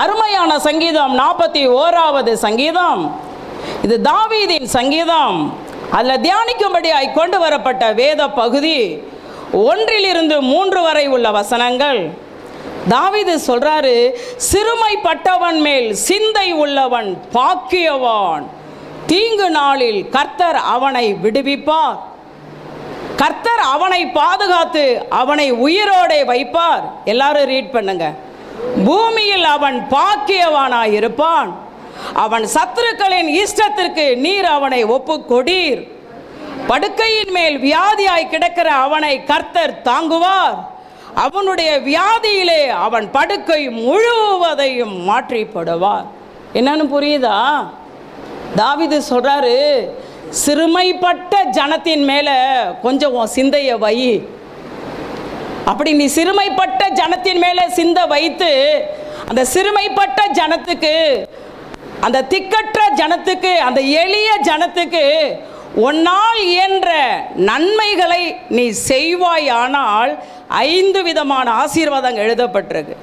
அருமையான சங்கீதம் நாற்பத்தி ஓராவது சங்கீதம். இது தாவீதின் சங்கீதம். அதில் தியானிக்கும்படியாய் கொண்டு வரப்பட்ட வேத பகுதி. ஒன்றிலிருந்து மூன்று வரை உள்ள வசனங்கள். தாவீது சொல்றாரு சிறுமைப்பட்டவன் மேல் சிந்தை உள்ளவன் பாக்கியவான். தீங்கு நாளில் கர்த்தர் அவனை விடுவிப்பார். கர்த்தர் அவனை பாதுகாத்து அவனை உயிரோடே வைப்பார். எல்லாரும் ரீட் பண்ணுங்க. பூமியில் அவன் பாக்கியவானாய் இருப்பான். அவன் சத்துருக்களின் இஷ்டத்திற்கு நீர் அவனை ஒப்பு கொடீர் படுக்கையின் மேல் வியாதியாய் கிடக்கிற அவனை கர்த்தர் தாங்குவார். அவனுடைய வியாதியிலே அவன் படுக்கை முழுவதையும் மாற்றிப்படுவார். என்னன்னு புரியுதா? தாவிது சொல்றாரு சிறுமைப்பட்ட ஜனத்தின் மேல கொஞ்சம் சிந்தைய வை. அப்படி நீ சிறுமைப்பட்ட ஜனத்தின் மேலே சிந்த வைத்து அந்த சிறுமைப்பட்ட ஜனத்துக்கு அந்த திக்கற்ற ஜனத்துக்கு அந்த எளிய ஜனத்துக்கு உன்னால் இயன்ற நன்மைகளை நீ செய்வாயானால் ஐந்து விதமான ஆசீர்வாதங்கள் எழுதப்பட்டிருக்கு.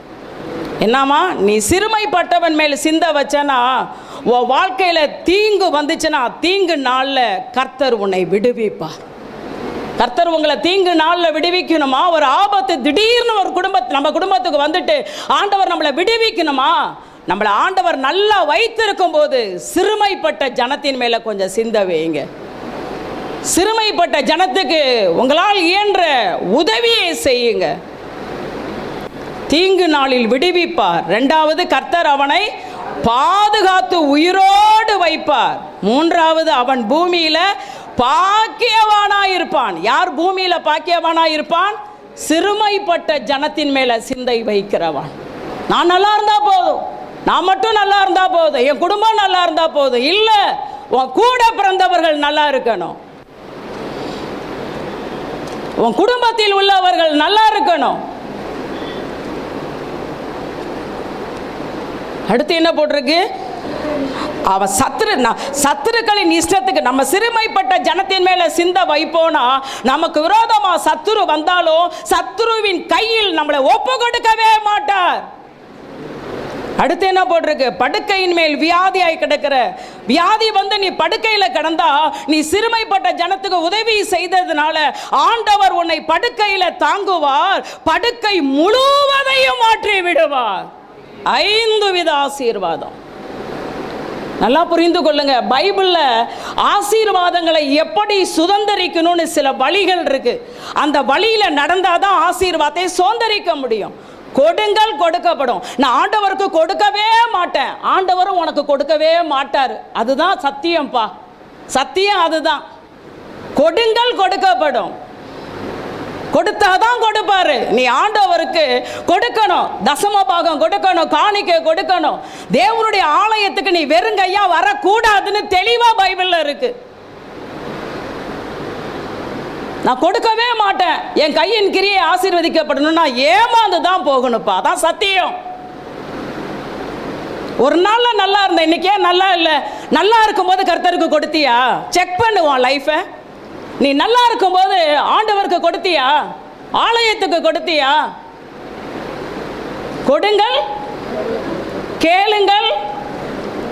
என்னம்மா நீ சிறுமைப்பட்டவன் மேல் சிந்த வச்சனா உன் வாழ்க்கையில் தீங்கு வந்துச்சுன்னா தீங்கு நாளில் கர்த்தர் உன்னை விடுவிப்பார். கர்த்தர் உங்களை தீங்கு நாளில் விடுவிக்கணுமா? ஒரு ஆபத்து திடீர்னு ஒரு குடும்பத்து நம்ம குடும்பத்துக்கு வந்துட்டு ஆண்டவர் நம்மளை விடுவிக்கணுமா? நம்மளை ஆண்டவர் நல்லா வைத்திருக்கும் போது சிறுமைப்பட்ட ஜனத்தின் மேலே கொஞ்சம் சிந்த வைங்க சிறுமைப்பட்ட ஜனத்துக்கு உங்களால் இயன்ற உதவியை செய்யுங்க. தீங்கு நாளில் விடுவிப்பார். ரெண்டாவது கர்த்தர் அவனை பாதுகாத்து உயிரோடு வைப்பார். மூன்றாவது அவன் பூமியில பாக்கியவானாய் இருப்பான் யார் பூமியில பாக்கியவானாய் இருப்பான் சிறுமைப்பட்ட ஜனத்தின் மேல சிந்தை வைக்கிறவன். நான் நல்லா இருந்தா போதும். நான் மட்டும் நல்லா இருந்தா போதும். என் குடும்பம் நல்லா இருந்தா போதும். இல்ல உன் கூட பிறந்தவர்கள் நல்லா இருக்கணும். உன் குடும்பத்தில் உள்ளவர்கள் நல்லா இருக்கணும். அடுத்து என்ன போட்டிருக்கு? அவன் சத்துரு சத்துருக்களின் இஷ்டத்துக்கு நம்ம சிறுமைப்பட்ட ஜனத்தின் மேல சிந்த வைப்போனா நமக்கு விரோதமா சத்துரு வந்தாலும் சத்துருவின் கையில் நம்மளை ஒப்பு கொடுக்கவே மாட்டார். அடுத்து என்ன போட்டிருக்கு? படுக்கையின் மேல் வியாதியாய் கிடக்கிற வியாதி வந்து நீ படுக்கையில் கிடந்தா நீ சிறுமைப்பட்ட ஜனத்துக்கு உதவி செய்ததுனால ஆண்டவர் உன்னை படுக்கையில் தாங்குவார் படுக்கை முழுவதையும் மாற்றி விடுவார் ஐந்து வித ஆசீர்வாதம். நல்லா புரிந்து கொள்ளுங்க. பைபிளில் ஆசீர்வாதங்களை எப்படி சுதந்திரிக்கணும்னு சில வழிகள் இருக்கு. அந்த வழியில் நடந்தால் தான் ஆசீர்வாதத்தை சுதந்திரிக்க முடியும். கொடுங்கள் கொடுக்கப்படும். நான் ஆண்டவருக்கு கொடுக்கவே மாட்டேன். ஆண்டவரும் உனக்கு கொடுக்கவே மாட்டார். அதுதான் சத்தியம்ப்பா சத்தியம் அதுதான். கொடுங்கள் கொடுக்கப்படும். கொடுத்தாதான் கொடுப்பாரு. நீ ஆண்டவருக்கு கொடுக்கணும். தசம பாகம் கொடுக்கணும் காணிக்கை கொடுக்கணும். தேவனுடைய ஆலயத்துக்கு நீ வெறுங்கையா வரக்கூடாதுன்னு தெளிவா பைபிள்ல இருக்கு. நான் கொடுக்கவே மாட்டேன். என் கையின் கிரியை ஆசீர்வதிக்கப்படணும்னா ஏமாந்து தான் போகணும்ப்பா. அதான் சத்தியம். ஒரு நாள்ல நல்லா இருந்தேன். இன்னைக்கே நல்லா இல்லை? நல்லா இருக்கும்போது கர்த்தருக்கு கொடுத்தியா? செக் பண்ணுவான் லைஃபை நீ நல்லா இருக்கும்போது ஆண்டவருக்கு கொடுத்தியா? ஆலயத்துக்கு கொடுத்தியா? கொடுங்கள் கேளுங்கள்.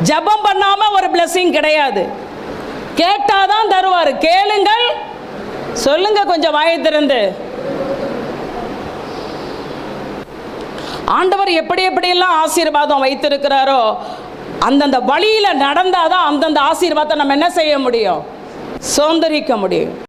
ஜெபம் பண்ணாம ஒரு blessing கிடையாது. கேட்டாதான் தருவார். கேளுங்கள். சொல்லுங்க கொஞ்சம் வாயை திறந்து. ஆண்டவர் எப்படி எப்படியெல்லாம் ஆசீர்வாதம் வைத்திருக்கிறாரோ அந்தந்த வழியில் நடந்தாதான் அந்தந்த ஆசீர்வாதத்தை நம்ம என்ன செய்ய முடியும்? சுதந்திரிக்க முடியும்.